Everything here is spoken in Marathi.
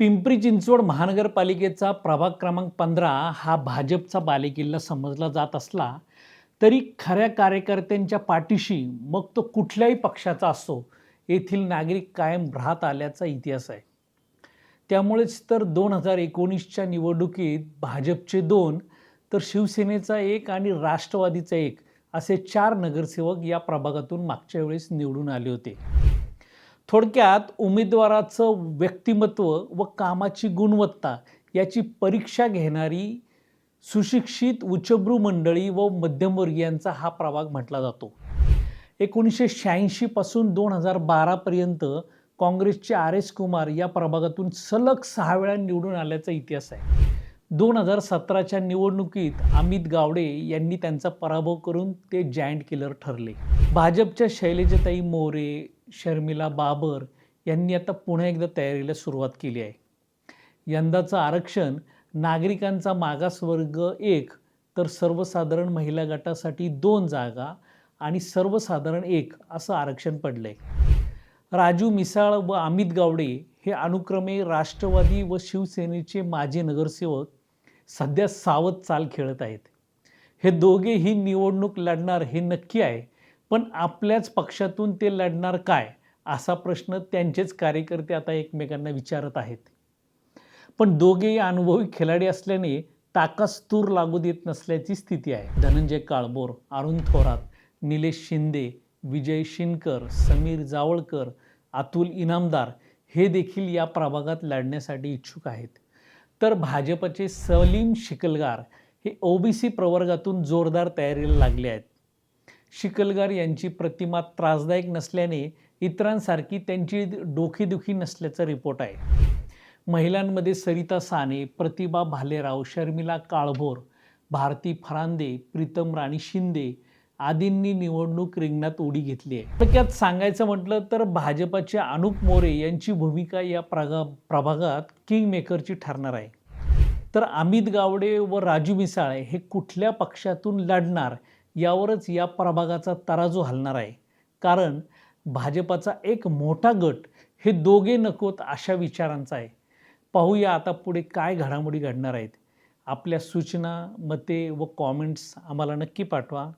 पिंपरी चिंचवड महानगरपालिकेचा प्रभाग क्रमांक पंधरा हा भाजपचा बालेकिल्ला समजला जात असला तरी खऱ्या कार्यकर्त्यांच्या पाठीशी मग तो कुठल्याही पक्षाचा असो येथील नागरिक कायम राहत आल्याचा इतिहास आहे. त्यामुळेच तर दोन हजार एकोणीसच्या निवडणुकीत भाजपचे दोन तर शिवसेनेचा एक आणि राष्ट्रवादीचा एक असे चार नगरसेवक या प्रभागातून मागच्या वेळेस निवडून आले होते. थोडक्यात उमेदवाराचं व्यक्तिमत्व व कामाची गुणवत्ता याची परीक्षा घेणारी सुशिक्षित उच्चभ्रू मंडळी व मध्यमवर्गीयांचा हा प्रभाग म्हटला जातो. एकोणीसशे शहाऐंशीपासून दोन हजार बारापर्यंत काँग्रेसचे आर एस कुमार या प्रभागातून सलग सहा वेळा निवडून आल्याचा इतिहास आहे. दोन हजार सतराच्या निवडणुकीत अमित गावडे यांनी त्यांचा पराभव करून ते जायंट किलर ठरले. भाजपच्या शैलेजताई मोरे शर्मिला बाबर यांनी आता पुन्हा एकदा तयारीला सुरुवात केली आहे. यंदाचं आरक्षण नागरिकांचा मागासवर्ग एक तर सर्वसाधारण महिला गटासाठी दोन जागा आणि सर्वसाधारण एक असं आरक्षण पडलं आहे राजू मिसाळ व अमित गावडे हे अनुक्रमे राष्ट्रवादी व शिवसेनेचे माजी नगरसेवक सध्या सावध चाल खेळत आहेत. हे दोघेही निवडणूक लढणार हे नक्की आहे पण आपल्याच पक्षातून ते लढणार काय असा प्रश्न त्यांचेच कार्यकर्ते आता एकमेकांना विचारत आहेत. पण दोघेही अनुभवी खिलाडी असल्याने ताकास तूर लागू देत नसल्याची स्थिती आहे. धनंजय काळबोर अरुण थोरात निलेश शिंदे विजय शिनकर समीर जावळकर अतुल इनामदार हे देखील या प्रभागात लढण्यासाठी इच्छुक आहेत. तर भाजपचे सलीम शिकलगार हे ओबीसी प्रवर्गातून जोरदार तयारीला लागले आहेत. शिकलगार यांची प्रतिमा त्रासदायक नसल्याने इतरांसारखी त्यांची डोकेदुखी नसल्याचा रिपोर्ट आहे. महिलांमध्ये सरिता साने प्रतिभा भालेराव शर्मिला काळभोर भारती फरांदे प्रीतम राणी शिंदे आदींनी निवडणूक रिंगणात उडी घेतली आहे. थोडक्यात सांगायचं म्हटलं तर भाजपाचे अनुप मोरे यांची भूमिका या प्रगा प्रभागात किंग मेकरची ठरणार आहे. तर अमित गावडे व राजू मिसाळे हे कुठल्या पक्षातून लढणार यावरच या प्रभागाचा तराजू हलणार आहे. कारण भाजपाचा एक मोठा गट हे दोघे नकोत अशा विचारांचा आहे. पाहूया आता पुढे काय घडामोडी घडणार आहेत. आपल्या सूचना मते व कॉमेंट्स आम्हाला नक्की पाठवा.